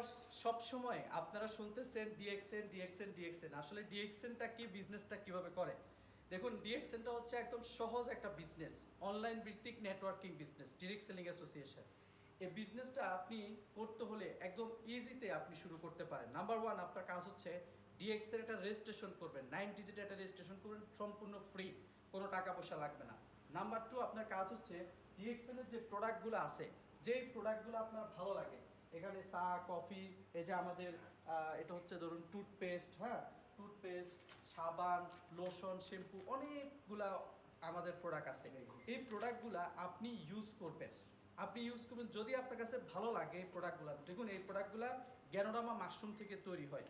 Viewers সব সময় আপনারা শুনতেছেন ডিএক্সএন ডিএক্সএন ডিএক্সএন আসলে ডিএক্সএনটা কি বিজনেসটা কীভাবে করে? দেখুন ডিএক্সএনটা হচ্ছে একদম সহজ একটা বিজনেস অনলাইন ভিত্তিক networking business direct selling association এই বিজনেসটা আপনি করতে হলে একদম ইজিতে আপনি শুরু করতে পারেন। নাম্বার ওয়ান আপনার কাজ হচ্ছে ডিএক্স এর একটা রেজিস্ট্রেশন করবেন। নাইন ডিজিট একটা রেজিস্ট্রেশন করবেন, সম্পূর্ণ ফ্রি কোনো টাকা পয়সা লাগবে না। নাম্বার টু আপনার কাজ হচ্ছে ডিএক্সএল এর যে প্রোডাক্টগুলো আছে, যেই প্রোডাক্টগুলো আপনার ভালো লাগে এখানে চা, কফি, এই যে আমাদের এটা হচ্ছে ধরুন টুথপেস্ট হ্যাঁ? টুথপেস্ট সাবান লোশন শ্যাম্পু অনেকগুলা আমাদের প্রোডাক্ট আছে। এই প্রোডাক্টগুলা আপনি ইউজ করবেন। আপনি ইউজ করবেন যদি আপনার কাছে ভালো লাগে এই প্রোডাক্টগুলো দেখুন, এই প্রোডাক্টগুলো গ্যানোডামা মাশরুম থেকে তৈরি হয়।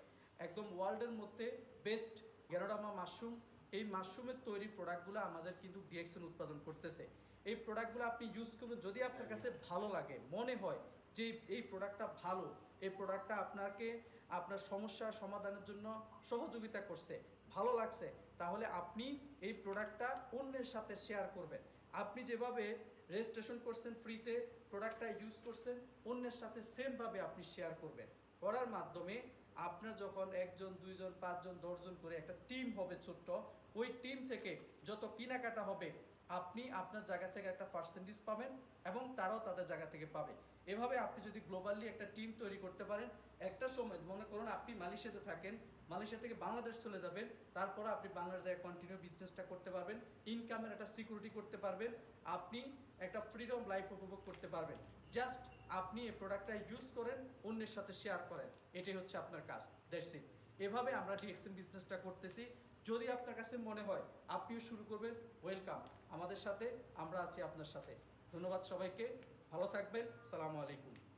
একদম ওয়ার্ল্ডের মধ্যে বেস্ট গ্যানোডামা মাশরুম এই মাশরুমের তৈরি প্রোডাক্টগুলো আমাদের কিন্তু ডিএক্সএন উৎপাদন করতেছে। এই প্রোডাক্টগুলো আপনি ইউজ করবেন যদি আপনার কাছে ভালো লাগে, মনে হয় যে এই প্রোডাক্টটা ভালো, এই প্রোডাক্টটা আপনাকে আপনার সমস্যা সমাধানের জন্য সহযোগিতা করছে, ভালো লাগছে, তাহলে আপনি এই প্রোডাক্টটা অন্যের সাথে শেয়ার করবেন। আপনি যেভাবে রেজিস্ট্রেশন করছেন ফ্রিতে প্রোডাক্টটা ইউজ করছেন, অন্যের সাথে সেমভাবে আপনি শেয়ার করবেন। করার মাধ্যমে আপনার যখন একজন, দুইজন, পাঁচজন, দশজন করে একটা টিম হবে ছোট্ট, ওই টিম থেকে যত কেনাকাটা হবে আপনি আপনার জায়গা থেকে একটা পার্সেন্টেজ পাবেন এবং তারাও তাদের জায়গা থেকে পাবে। এভাবে আপনি যদি গ্লোবালি একটা টিম তৈরি করতে পারেন, একটা সময় মনে করুন আপনি মালয়েশিয়াতে থাকেন, মালয়েশিয়া থেকে বাংলাদেশ চলে যাবেন, তারপরে আপনি বাংলার জায়গায় কন্টিনিউ বিজনেসটা করতে পারবেন ইনকামের একটা সিকিউরিটি করতে পারবেন, আপনি একটা ফ্রিডম লাইফ উপভোগ করতে পারবেন। জাস্ট আপনি এই প্রোডাক্টটা ইউজ করেন, অন্যের সাথে শেয়ার করেন, এটাই হচ্ছে আপনার কাজ দ্যাটস ইট এভাবে আমরা ডিএক্সএন বিজনেসটা করতেছি। যদি আপনার কাছে মনে হয় আপনিও শুরু করবেন ওয়েলকাম আমাদের সাথে, আমরা আছি আপনার সাথে। ধন্যবাদ সবাইকে। ভালো থাকবেন। সালামু আলাইকুম।